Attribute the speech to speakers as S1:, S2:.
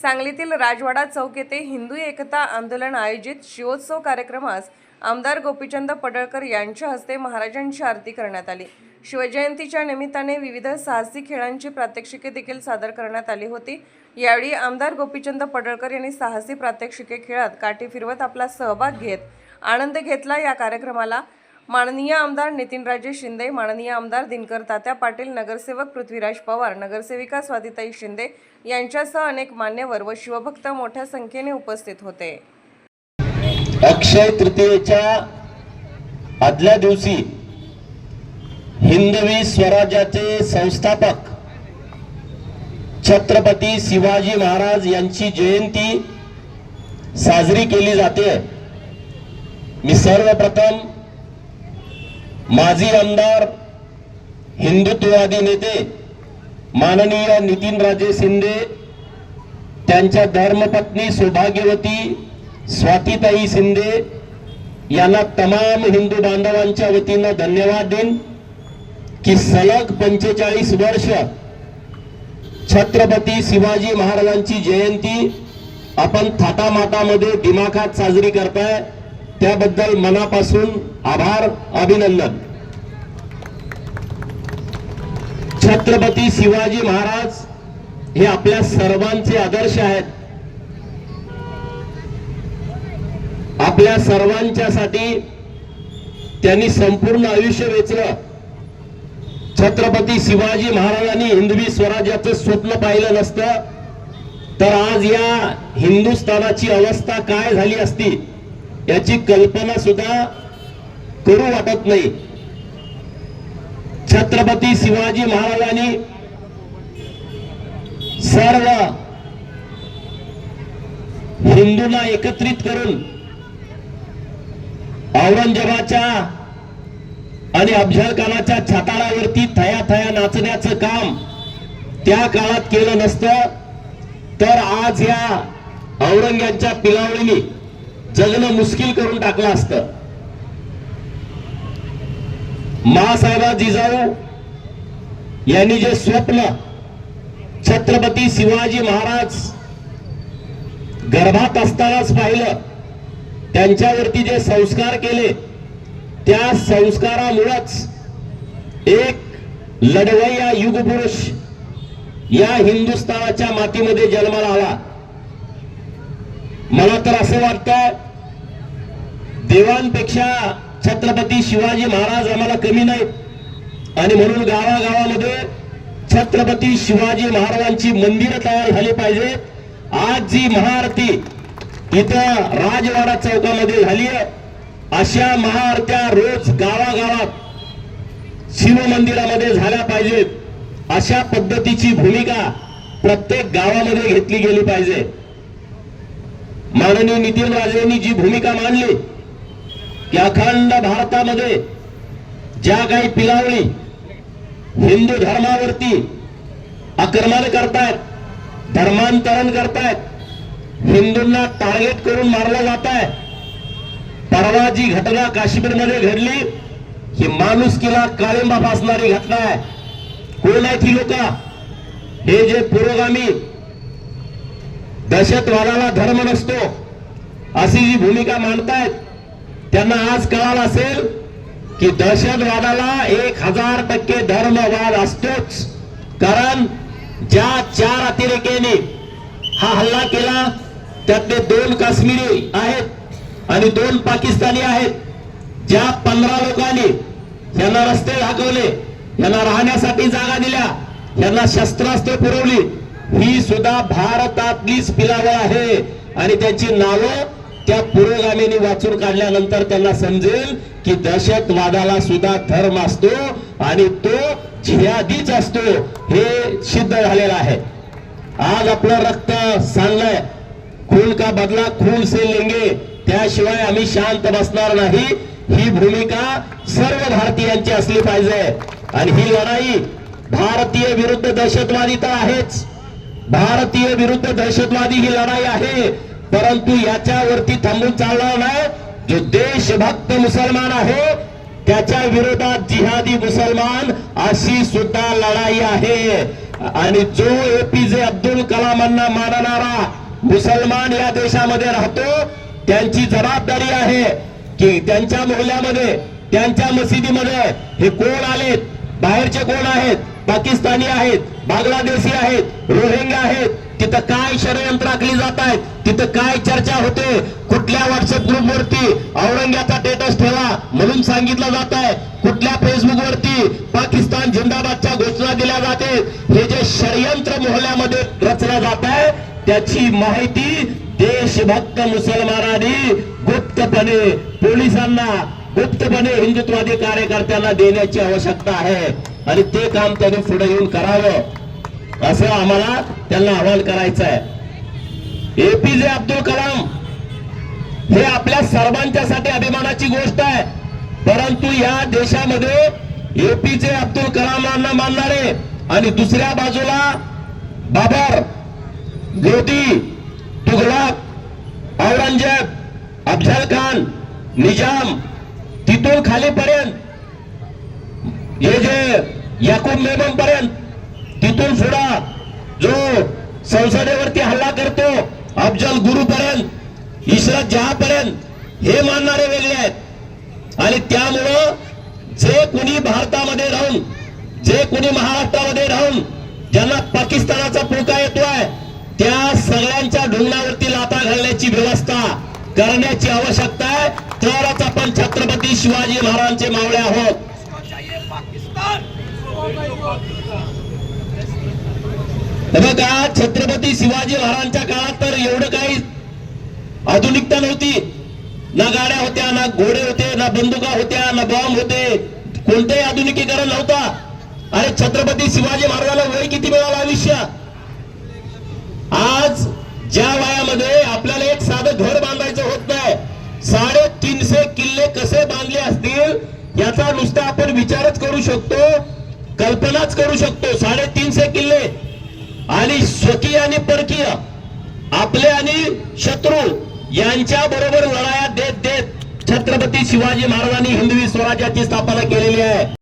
S1: सांगलीतील राजवाडा चौक येथे हिंदू एकता आंदोलन आयोजित शिवोत्सव कार्यक्रमास आमदार गोपीचंद पडळकर यांच्या हस्ते महाराजांची आरती करण्यात आली. शिवजयंतीच्या निमित्ताने विविध साहसी खेळांची प्रात्यक्षिके देखील सादर करण्यात आली होती. यावेळी आमदार गोपीचंद पडळकर यांनी साहसी प्रात्यक्षिके खेळात काठी फिरवत आपला सहभाग घेत आनंद घेतला या कार्यक्रमाला. माननीय आमदार नितीनराजे शिंदे माननीय आमदार दिनकर तात्या पाटील नगरसेवक पृथ्वीराज पवार नगरसेविका स्वातिताई शिंदे यांच्यासह अनेक मान्यवर व शिवभक्त मोठ्या संख्येने उपस्थित होते.
S2: अक्षय तृतीयेच्या आदल्या दिवशी हिंदवी स्वराज्याचे संस्थापक छत्रपती शिवाजी महाराज यांची जयंती साजरी केली जाते. मी सर्वप्रथम माजी आमदार हिंदुत्ववादी नेते माननीय नितीनराजे शिंदे त्यांच्या धर्मपत्नी सौभाग्यवती स्वातीताई शिंदे यांना तमाम हिंदू बांधवांच्या वतीनं धन्यवाद देईन की सलग पंचेचाळीस वर्ष छत्रपती शिवाजी महाराजांची जयंती आपण थाटामाटामध्ये दिमाखात साजरी करताय. त्याबद्दल मनापासून आभार अभिनंदन. छत्रपती शिवाजी महाराज हे आपल्या सर्वांचे आदर्श आहेत. आपल्या सर्वांच्यासाठी त्यांनी संपूर्ण आयुष्य वेचलं. छत्रपती शिवाजी महाराजांनी हिंदवी स्वराज्याचं स्वप्न पाहिलं नसतं तर आज या हिंदुस्थानाची अवस्था काय झाली असती? याची कल्पना सुद्धा करू वाटत नाही. छत्रपती शिवाजी महाराजांनी सर्व हिंदूंना एकत्रित करून औरंगजेबाच्या आणि अफजल खानाच्या छाताडावरती थया थया नाचण्याचं काम त्या काळात केलं नसतं. तर आज या औरंग्यांच्या पिलावळीने जगणं मुश्किल करून टाकलं असतं. मासाहेबा जिजाऊ यांनी जे स्वप्न छत्रपती शिवाजी महाराज गर्भात असतानाच पाहिलं त्यांच्यावरती जे संस्कार केले त्या संस्कारामुळेच एक लढवय्या युगपुरुष या हिंदुस्थानाच्या मातीमध्ये जन्माला आला. मला तर असं वाटतं देवांपेक्षा छत्रपती शिवाजी महाराज आम्हाला कमी नाहीत. आणि म्हणून गावागावामध्ये छत्रपती शिवाजी महाराजांची मंदिरं तयार झाली पाहिजे आज जी महाआरती इथं राजवाडा चौकामध्ये झाली आहे अशा महाआरत्या रोज गावागावात शिवमंदिरामध्ये झाल्या पाहिजेत. अशा पद्धतीची भूमिका प्रत्येक गावामध्ये घेतली गेली पाहिजे. माननीय नितीन राजेंनी जी भूमिका मांडली की अखंड भारतामध्ये ज्या काही पिलावळी हिंदू धर्मावरती आक्रमण करतायत धर्मांतरण करतायत हिंदूंना टार्गेट करून मारलं जात आहे परवा जी घटना काश्मीरमध्ये घडली ही माणुसकीला काळिंबा फासणारी घटना आहे. कोण आहेत ही लोक? हे जे पुरोगामी दहशतवादाला धर्म नसतो अशी जी भूमिका मांडतायत त्यांना आज कळालं असेल की दहशतवादाला एक हजार टक्के धर्मवाद असतोच. कारण ज्या चार अतिरेक्याने हा हल्ला केला त्यातले दोन काश्मीरी आहेत आणि दोन पाकिस्तानी आहेत. ज्या पंधरा लोकांनी यांना रस्ते दाखवले यांना राहण्यासाठी जागा दिल्या यांना शस्त्रास्त्र पुरवली ही सुद्धा भारतातलीच पिलावळ आहे. आणि त्याची नावं त्या पुरोगामीने वाचून काढल्यानंतर त्यांना समजेल की दहशतवादाला सुद्धा धर्म असतो आणि तो जिहादीच असतो हे सिद्ध झालेलं आहे. आज आपलं रक्त सांगलंय खून का बदला? खून से लेंगे. त्याशिवाय आम्ही शांत बसणार नाही. ही भूमिका सर्व भारतीयांची असली पाहिजे. आणि ही लढाई भारतीय विरुद्ध दहशतवादी तर आहेच. भारतीय विरुद्ध दहशतवादी ही लढाई आहे. परंतु याच्यावरती थांबून चालणार नाही. जो देशभक्त मुसलमान आहे त्याच्या विरोधात जिहादी मुसलमान अशी सुद्धा लढाई आहे. आणि जो एपीजे अब्दुल कलामांना मानणारा मुसलमान या देशामध्ये राहतो त्यांची जबाबदारी आहे की त्यांच्या मोहल्यामध्ये त्यांच्या मशिदीमध्ये हे कोण आलेत? बाहेरचे कोण आहेत? पाकिस्तानी आहेत बांगलादेशी आहेत रोहिंग्या आहेत तिथं काय षडयंत्र आखली जात आहेत तिथं काय चर्चा होते कुठल्या व्हॉट्सअप ग्रुप वरती औरंग्याचा स्टेटस ठेवा म्हणून सांगितलं जात आहे. कुठल्या फेसबुक वरती पाकिस्तान जिंदाबादच्या घोषणा दिल्या जाते हे जे षडयंत्र मोहल्यामध्ये रचलं जात आहे त्याची माहिती देशभक्त मुसलमानांनी गुप्तपणे पोलिसांना गुप्तपणे हिंदुत्ववादी कार्यकर्त्यांना देण्याची आवश्यकता आहे. आणि ते काम त्यांनी पुढे येऊन करावं असं आम्हाला त्यांना अहवाल करायचं आहे एपीजे अब्दुल कलाम हे आपल्या सर्वांच्यासाठी अभिमानाची गोष्ट आहे. परंतु या देशामध्ये एपीजे अब्दुल कलामांना मानणारे आणि दुसऱ्या बाजूला बाबर लोधी तुघलक औरंगजेब अफजल खान निजाम तिथून खालीपर्यंत हे जे याकूब मेमन पर्यंत तिथून सुद्धा जो संसदेवरती हल्ला करतो अफजल गुरु पर्यंत इशरत जहा पर्यंत हे मानणारे वेगळे आहेत. आणि त्यामुळं जे कुणी भारतामध्ये राहून जे कुणी महाराष्ट्रामध्ये राहून ज्यांना पाकिस्तानाचा पुळका येतोय त्या सगळ्यांच्या ढुंगणावरती लाता घालण्याची व्यवस्था करण्याची आवश्यकता आहे. तरच आपण छत्रपती शिवाजी महाराजांचे मावळे आहोत.
S3: पाकिस्तान.
S2: बघा छत्रपती शिवाजी महाराजांच्या काळात तर एवढं काही आधुनिकता नव्हती. ना गाड्या होत्या ना घोडे होते ना बंदुका होत्या ना बॉम्ब होते. कोणतंही आधुनिकीकरण नव्हता. अरे छत्रपती शिवाजी महाराजाला वय किती मिळालं आयुष्य? आज ज्या वयामध्ये आपल्याला एक साधं घर बांधायचं होत नाही साडेतीनशे किल्ले कसे बांधले असतील याचा नुसता आपण विचारच करू शकतो. कल्पनाच करू शकतो. साडेतीनशे किल्ले. आणि स्वकीय आणि परकीय. आपले आणि शत्रू यांच्या बरोबर लढाया देत देत छत्रपती शिवाजी महाराजांनी हिंदवी स्वराज्याची स्थापना केलेली आहे.